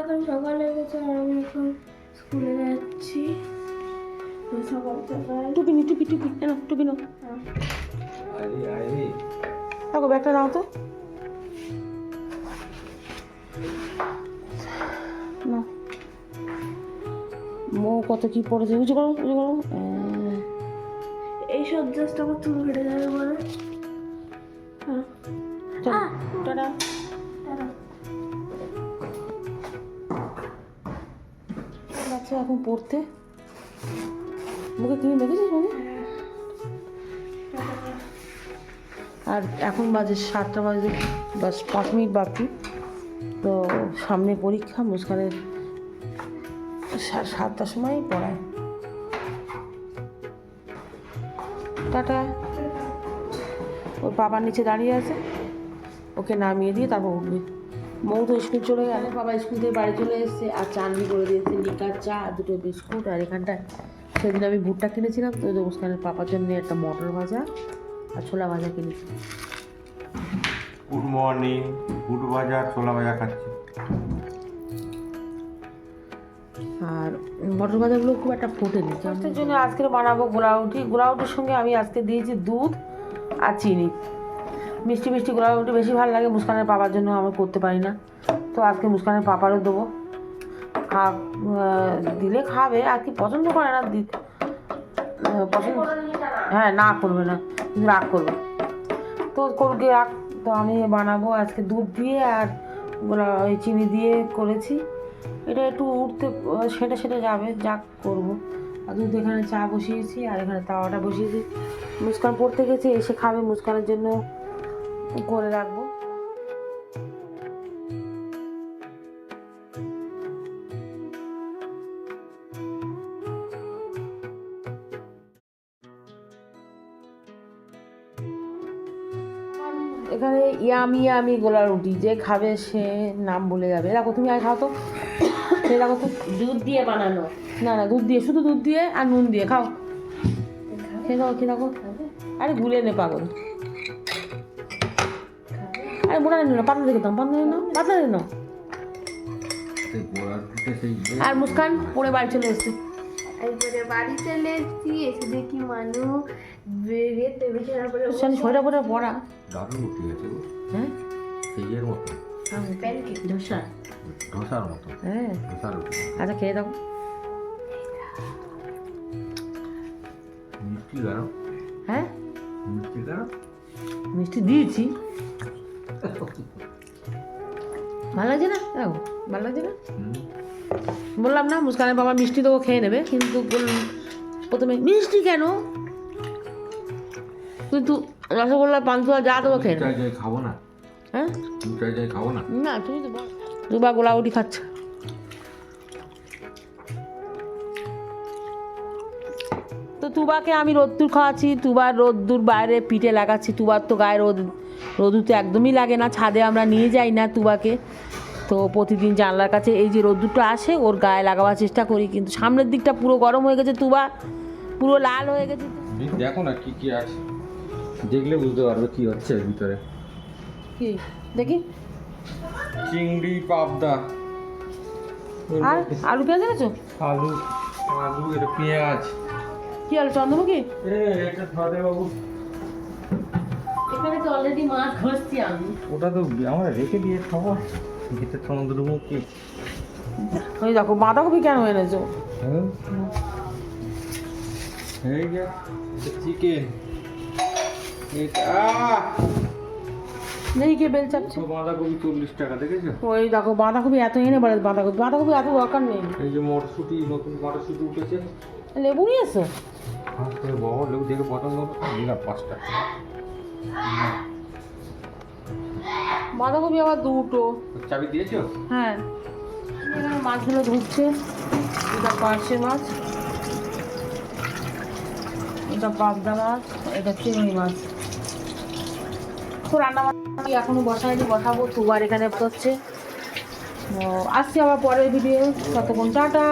এখন সকাল হয়ে গেছে আর আমি এখন স্কুলে যাচ্ছি। তো সকাল সকাল টুপি নি টুপি টুপি না টুপি নাও। দেখো ব্যাগটা নাও তো। না মো কত কি পড়েছে উঁচু করো উঁচু করো আহ, এই সব জাস্ট আমার চুল কেটে যাবে বলে। হ্যাঁ। টাটা। আচ্ছা এখন পড়তে। মুখে ক্রিম দেখেছিস মানে আর এখন বাজে সাতটা বাজে, বাস পাঁচ মিনিট বাকি। তো সামনে পরীক্ষা, মুস্কানের সাতটার সময় পড়ায়। টাটা। ওর বাবার নিচে দাঁড়িয়ে আছে। ওকে নামিয়ে দিয়ে তারপর উঠবে। মৌ তো স্কুল চলে গেল বাবা স্কুল থেকে বাড়ি চলে এসেছে আর চাননি করে দিয়েছে লিকার চা আর দুটো বিস্কুট আর এখানটায় সেদিন আমি ভুট্টা কিনেছিলাম তো মুস্কানের পাপার জন্য একটা মটর ভাজা আর ছোলা ভাজা কিনেছি। গুড মর্নিং গুড ভাজা ছোলা ভাজা খাচ্ছি। আর মটর ভাজাগুলো খুব একটা ফোটেনি। স্বাস্থ্যের জন্য আজকে বানাবো গোলাউটি গোলাউটির সঙ্গে আমি আজকে দিয়েছি দুধ আর চিনি। মিষ্টি মিষ্টি গোলাউটি বেশি ভালো লাগে। মুস্কানের পাপার জন্য আমি করতে পারি না। তো আজকে মুস্কানের পাপারও দেবো। খা দিলে খাবে। আর কি পছন্দ করে না পছন্দ হ্যাঁ না করবে না। কিন্তু রাগ করবে। তো করবে রাগ তো আমি বানাবো আজকে দুধ দিয়ে আর গোলা ওই চিনি দিয়ে করেছি। এটা একটু উঠতে সেটে সেটে যাবে যা করব। আর দুধ এখানে চা বসিয়েছি আর এখানে তাওয়াটা বসিয়েছি। মুস্কান পড়তে গেছে এসে খাবে মুস্কানের জন্য। করে রাখব। এখানে ইয়ামি ইয়ামি গোলা রুটি, যে খাবে সে নাম বলে যাবে। রাখো তুমি আর খাও তো। সে রাখো তো দুধ দিয়ে বানানো। না না, দুধ দিয়ে, শুধু দুধ দিয়ে আর নুন দিয়ে খাও। খেয়ে খাও খেয়ে রাখো আরে, গুলে নে, পাগল। আরে মোটা নিল পাতলা দেখে দাও পাতলা না পাতলা নাও আর মুস্কান পরে বাড়ি চলে এসছে। এরপরে বাড়ি চলে এসেছি এসে দেখি মানু বেরিয়ে টেবিল চেয়ার পরে শানি ছয়টা পরে পড়া। দারুণ রুটি আছে গো। হ্যাঁ? সেইয়ের মতো। প্যানকেক ধোসা। ধোসার মতো। হ্যাঁ। ধোসার আচ্ছা খেয়ে দাও মিষ্টি কেন হ্যাঁ? মিষ্টি কেন মিষ্টি দিয়েছি। ভালো লাগছে না? দেখো ভালো লাগছে না? বললাম না মুস্কানের বাবা মিষ্টি দেবো খেয়ে নেবে। কিন্তু প্রথমে মিষ্টি কেন? কিন্তু রসগোল্লা পান্তুয়া যা দেবো খেয়ে খাব না। হ্যাঁ? খাব না? না তুমি তো বল। দুবা গোলাউটি খাচ্ছে। তো তুবাকে আমি রোদ্দুর খাওয়াচ্ছি তুবার রোদ্দুর বাইরে পিঠে লাগাচ্ছি তুবার তো গায়ে রোদ রোদুর তো একদমই লাগে না ছাদে আমরা নিয়ে যাই না তুবাকে। তো প্রতিদিন জানলার কাছে এই যে রোদ্দুরটা আসে ওর গায়ে লাগাবার চেষ্টা করি কিন্তু সামনের দিকটা পুরো গরম হয়ে গেছে তুবা পুরো লাল হয়ে গেছে। দেখো না কি কি আছে। দেখলে বুঝতে পারবে কি হচ্ছে ভিতরে। কি? দেখি। চিংড়ি পাবদা। আর আলু পেঁয়াজ এনেছো? আলু আলু এটা পেঁয়াজ। কি আলু চন্দ্রমুখী? এ এটা ধরে বাবু। অলরেডি মাছ ঘষছি আমি। ওটা তো আমরা রেখে দিয়ে খাব। ভিতর ওই দেখো বাঁধাকপি কেন এনেছো? হ্যাঁ? এই চিকেন দেখি কে বেল চাপছে। বাঁধাকপি চল্লিশ টাকা দেখেছ? ওই দেখো বাঁধাকপি এত এনে বলে বাঁধাকপি বাঁধাকপি এত দরকার নেই। এই যে মটরশুঁটি নতুন মটরশুঁটি উঠেছে। লেবু নিয়ে এসো হাত করে বাবা লোক দেখে পছন্দ দিলাম পাঁচটা। বাঁধাকপি আবার দুটো। চাবি দিয়েছ? হ্যাঁ। মাছগুলো ধুচ্ছে এটা পার্শে মাছ। এটা পাবদা মাছ। এটা চিংড়ি মাছ। তো রান্না বান্না এখনও বসাইনি বসাবো। দুবার এখানে হচ্ছে আসছি আবার পরের ভিডিও ততক্ষণ টাটা।